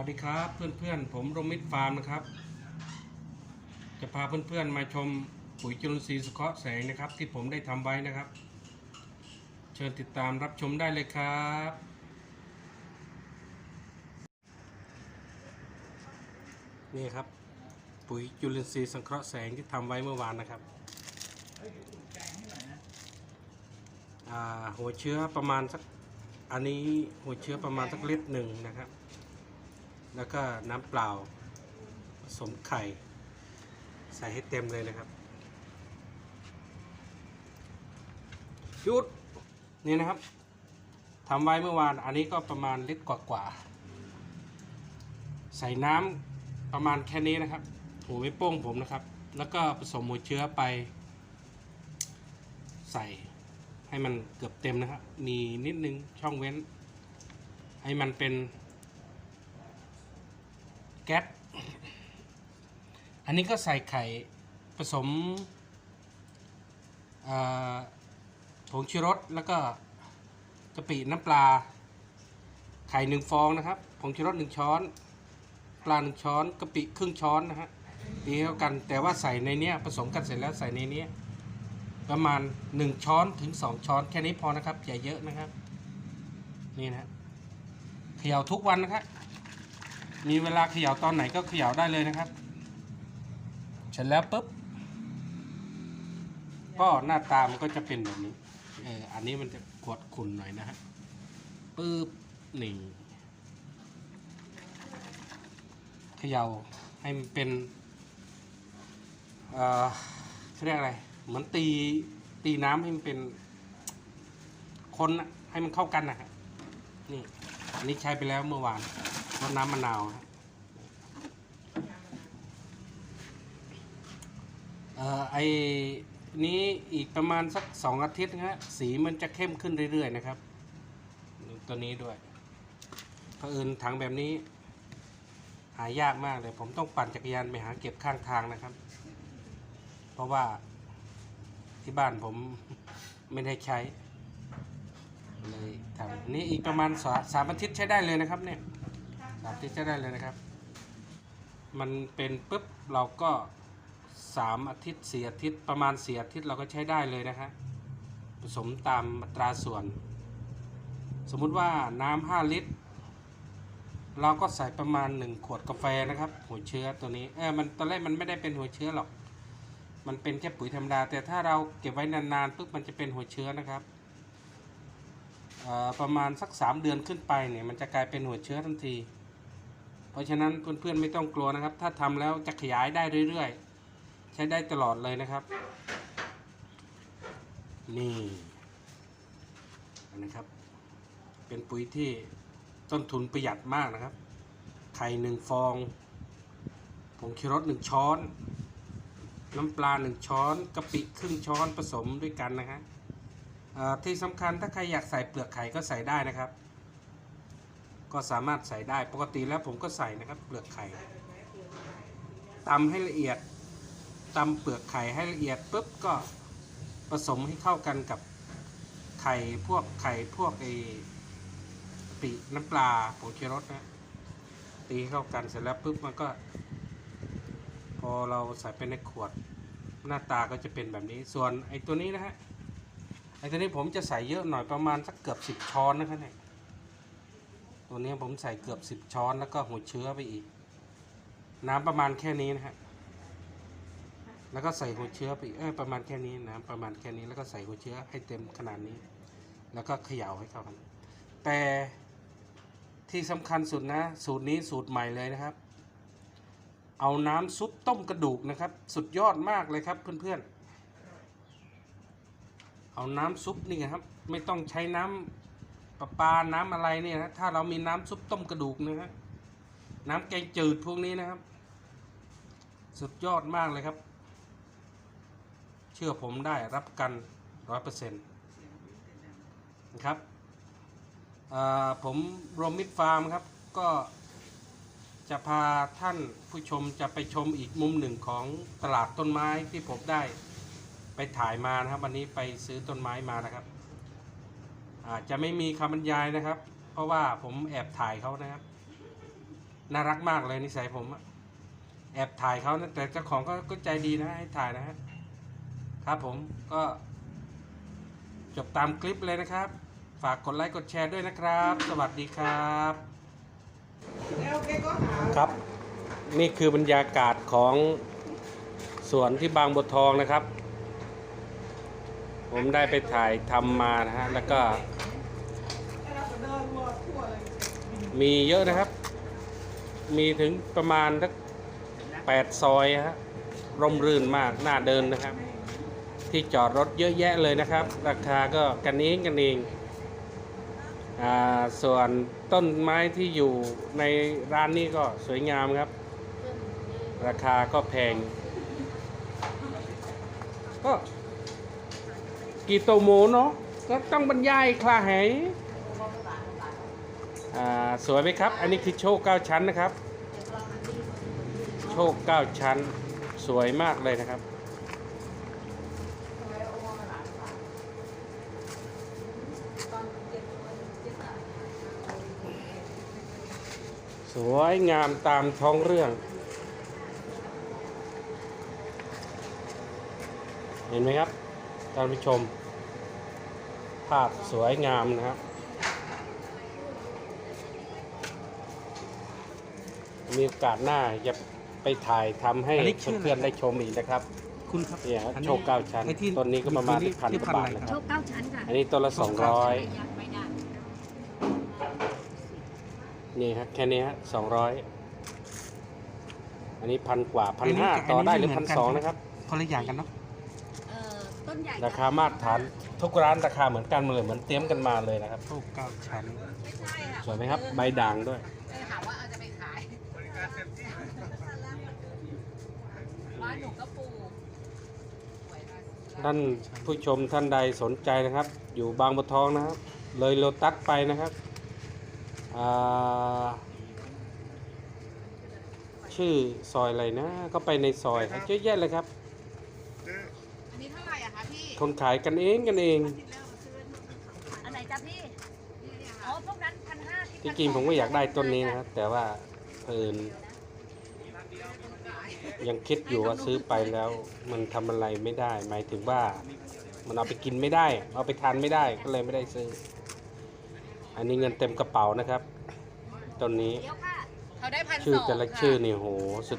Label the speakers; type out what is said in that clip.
Speaker 1: วัสดีครับเพื่อนๆ ผมรมิตฟาร์มนะครับ จะพาเพื่อนๆมาชมปุ๋ยจุลินทรีย์สเคราะห์แสงนะครับ ที่ผมได้ทำไว้นะครับ เชิญติดตามรับชมได้เลยครับ นี่ครับ ปุ๋ยจุลินทรีย์สังเคราะห์แสงที่ทำไว้เมื่อวานนะครับหัวเชื้อประมาณสักอันนี้หัวเชื้อประมาณสักลิตรหนึ่งนะครับ แล้วก็น้ำเปล่าผสมไข่ ใส่ให้เต็มเลยนะครับหยุดนี่นะครับทำไว้เมื่อวานอันนี้ก็ประมาณลิตรกว่าๆใส่น้ำประมาณแค่นี้นะครับหัวไม่โป้งผมนะครับ แล้วก็ผสมหัวเชื้อไป ใส่ให้มันเกือบเต็มนะครับ มีนิดนึงช่องเว้น ให้มันเป็น แก๊สอันนี้ก็ใส่ไข่ผสมผงชูรสแล้วก็กะปิน้ำปลา ไข่หนึ่งฟองนะครับผงชูรสหนึ่งช้อน ปลาหนึ่งช้อนกะปิครึ่งช้อนนะฮะตีเข้ากันแต่ว่าใส่ในเนี้ยผสมกันเสร็จแล้วใส่ในเนี้ยประมาณ 1 ช้อนถึง 2 ช้อนแค่นี้พอนะครับอย่าเยอะนะครับ นี่นะฮะเขย่าทุกวันนะครับ มีเวลาเขย่าตอนไหนก็เขย่าได้เลยนะครับ เสร็จแล้วปุ๊บ ก็หน้าตามันก็จะเป็นแบบนี้ เออ อันนี้มันจะขวดขุ่นหน่อยนะฮะปึ๊บนี่เขย่าให้มันเป็น เอ่อเขาเรียกอะไร เหมือนตีตีน้ำให้มันเป็นคนน่ะให้มันเข้ากันนะฮะนี่อันนี้ใช้ไปแล้วเมื่อวาน รดน้ำมะนาวเอ่อไอนี้อีกประมาณสักสองอาทิตย์นะฮะสีมันจะเข้มขึ้นเรื่อย ๆ นะครับ ตัวนี้ด้วยเผอิญถังแบบนี้ หายากมากเลย ผมต้องปั่นจักรยานไปหาเก็บข้างทางนะครับ เพราะว่าที่บ้านผมไม่ได้ใช้เลยทำนี่อีกประมาณสามอาทิตย์ใช้ได้เลยนะครับเนี่ยามอาทิตย์ใช้ได้เลยนะครับ มันเป็นปุ๊บเราก็สามอาทิตย์สี่อาทิตย์ประมาณสี่อาทิตย์เราก็ใช้ได้เลยนะครับผสมตามอัตราส่วน สมมุติว่าน้ำห้าลิตร เราก็ใส่ประมาณหนึ่งขวดกาแฟนะครับ หัวเชื้อตัวนี้เออมันตอนแรกมันไม่ได้เป็นหัวเชื้อหรอก มันเป็นแค่ปุ๋ยธรรมดา แต่ถ้าเราเก็บไว้นานๆปุ๊บมันจะเป็นหัวเชื้อนะครับประมาณสัก 3 เดือนขึ้นไปเนี่ยมันจะกลายเป็นหัวเชื้อทันที เพราะฉะนั้นเพื่อนๆไม่ต้องกลัวนะครับ ถ้าทำแล้วจะขยายได้เรื่อยๆ ใช้ได้ตลอดเลยนะครับ นี่นะครับ เป็นปุ๋ยที่ต้นทุนประหยัดมากนะครับ ไข่หนึ่งฟองผงชูรสหนึ่งช้อน น้ำปลาหนึ่งช้อนกะปิครึ่งช้อนผสมด้วยกันนะฮะที่สำคัญถ้าใครอยากใส่เปลือกไข่ก็ใส่ได้นะครับ ก็สามารถใส่ได้ปกติแล้วผมก็ใส่นะครับเปลือกไข่ตำให้ละเอียดตำเปลือกไข่ให้ละเอียดปุ๊บก็ผสมให้เข้ากันกับไข่พวกไข่พวกไอ้ปีน้ำปลาผงชูรสนะตีเข้ากันเสร็จแล้วปุ๊บมันก็ พอเราใส่ไปในขวดหน้าตาก็จะเป็นแบบนี้ส่วนไอ้ตัวนี้นะฮะไอ้ตัวนี้ผมจะใส่เยอะหน่อยประมาณสักเกือบสิบช้อนนะครับเนี่ย ตัวนี้ผมใส่เกือบสิบช้อนแล้วก็หัวเชื้อไปอีก น้ำประมาณแค่นี้นะฮะแล้วก็ใส่หัวเชื้อไปเออประมาณแค่นี้น้ำประมาณแค่นี้แล้วก็ใส่หัวเชื้อให้เต็มขนาดนี้ แล้วก็เขย่าให้เข้ากันแต่ที่สำคัญสุดนะ สูตรนี้สูตรใหม่เลยนะครับ เอาน้ำซุปต้มกระดูกนะครับ สุดยอดมากเลยครับเพื่อนๆเอาน้ำซุปนี่ครับ ไม่ต้องใช้น้ำ ประปาน้ำอะไรเนี่ยนะถ้าเรามีน้ำซุปต้มกระดูกนะฮะน้ำแกงจืดพวกนี้นะครับ สุดยอดมากเลยครับ เชื่อผมได้รับกันร้อยเปอร์เซ็นต์นะครับผมรวมมิตรฟาร์มครับ ก็จะพาท่านผู้ชมจะไปชมอีกมุมหนึ่งของตลาดต้นไม้ที่ผมได้ไปถ่ายมานะครับ วันนี้ไปซื้อต้นไม้มานะครับ อาจจะไม่มีคำบรรยายนะครับ เพราะว่าผมแอบถ่ายเขานะครับ น่ารักมากเลยนิสัยผมแอบถ่ายเขานะแต่เจ้าของก็ก็ใจดีนะให้ถ่ายนะฮะครับผมก็จบตามคลิปเลยนะครับ ฝากกดไลค์กดแชร์ด้วยนะครับ สวัสดีครับครับ นี่คือบรรยากาศของสวนที่บางบัวทองนะครับ ผมได้ไปถ่ายทำมานะฮะแล้วก็
Speaker 2: ให้เราไปเดินวัวทั่วเลย
Speaker 1: มีเยอะนะครับ มีถึงประมาณสักแปดซอยฮะร่มรื่นมากน่าเดินนะครับ ที่จอดรถเยอะแยะเลยนะครับ ราคาก็กันเองกันเองอ่าส่วนต้นไม้ที่อยู่ในร้านนี้ก็สวยงามครับ ราคาก็แพง ก็กี่โตวหมูเนาะก็ต้องบรรยายคลาไหาย อ่าสวยไหมครับ อันนี้คือโชคเก้าชั้นนะครับ โชคเก้าชั้น สวยมากเลยนะครับ สวยงามตามท้องเรื่อง เห็นไหมครับท่านผู้ชม ภาพสวยงามนะครับ มีโอกาสหน้าจะไปถ่ายทำให้
Speaker 2: อันนี้ชื่ออะไร
Speaker 1: เพื่อนๆได้ชมอีกนะครับ
Speaker 2: คุณครับ
Speaker 1: เนี่ยครับ
Speaker 2: อั
Speaker 1: โชคเก้าชั้น
Speaker 2: ไอ้ที่
Speaker 1: ต้นนี้ก็ประมาณ
Speaker 2: ที่
Speaker 1: พัน
Speaker 2: ที่
Speaker 1: กว่าบาท
Speaker 2: อะไร
Speaker 1: นะ
Speaker 2: ค
Speaker 1: ค
Speaker 2: รั
Speaker 1: รับบ
Speaker 3: โชคเก้าชั้นค่ะ
Speaker 1: อันนี้ต้นละสองร้อย
Speaker 3: ยังไม่ได้
Speaker 1: นี่ครับแค่นี้ฮะสองร้อยอันนี้พันกว่าพัน
Speaker 2: อันนี้
Speaker 1: ห้า
Speaker 2: กับ
Speaker 1: ต่อได้
Speaker 2: อัน
Speaker 1: ห
Speaker 2: นี้
Speaker 1: รือ
Speaker 2: ไม่
Speaker 1: พัน
Speaker 2: เหมือนกัน
Speaker 1: สองนะครับ
Speaker 2: คนละอย่างกันเนาะ
Speaker 3: เอ่อต้นใหญ่
Speaker 1: ราคามาตรฐานทุกร้านราคาเหมือนกันหมดเลยเหมือนเตรียมกันมาเลยนะครับ
Speaker 2: โชคเก้าชั้น
Speaker 3: ไม่ใช่ค่ะ
Speaker 1: สวยไหมครับ ใบด่างด้วย
Speaker 3: เออถามว่าเอาจะไปขายบ้านหนูก็ปลูกสวยมาก
Speaker 1: ท่านผู้ชมท่านใดสนใจนะครับ อยู่บางบัวทองนะครับ เลยโลตัสไปนะครับอ่าชื่อซอยอะไรนะ ก็ไปในซอยครับเยอะแยะเลยครับ
Speaker 3: อันนี้เท่าไหร่อะคะพี่
Speaker 1: คนขายกันเองกันเอง
Speaker 3: อันไหนจ๊ะพี่อ๋อพวกนั้นพันห้า
Speaker 1: ที่จริงผมก็อยากได้ต้นนี้นะครับแต่ว่า เพิ่น ยังคิดอยู่ว่าซื้อไปแล้ว มันทำอะไรไม่ได้ หมายถึงว่ามันเอาไปกินไม่ได้ เอาไปทานไม่ได้ก็เลยไม่ได้ซื้อ อันนี้เงินเต็มกระเป๋านะครับต้นนี้
Speaker 3: เดี๋ยวค่ะเขาได้พัน
Speaker 1: ชื่อ
Speaker 3: สอง
Speaker 1: แต่ละ
Speaker 3: ค่
Speaker 1: ชื่อนี่โหสุด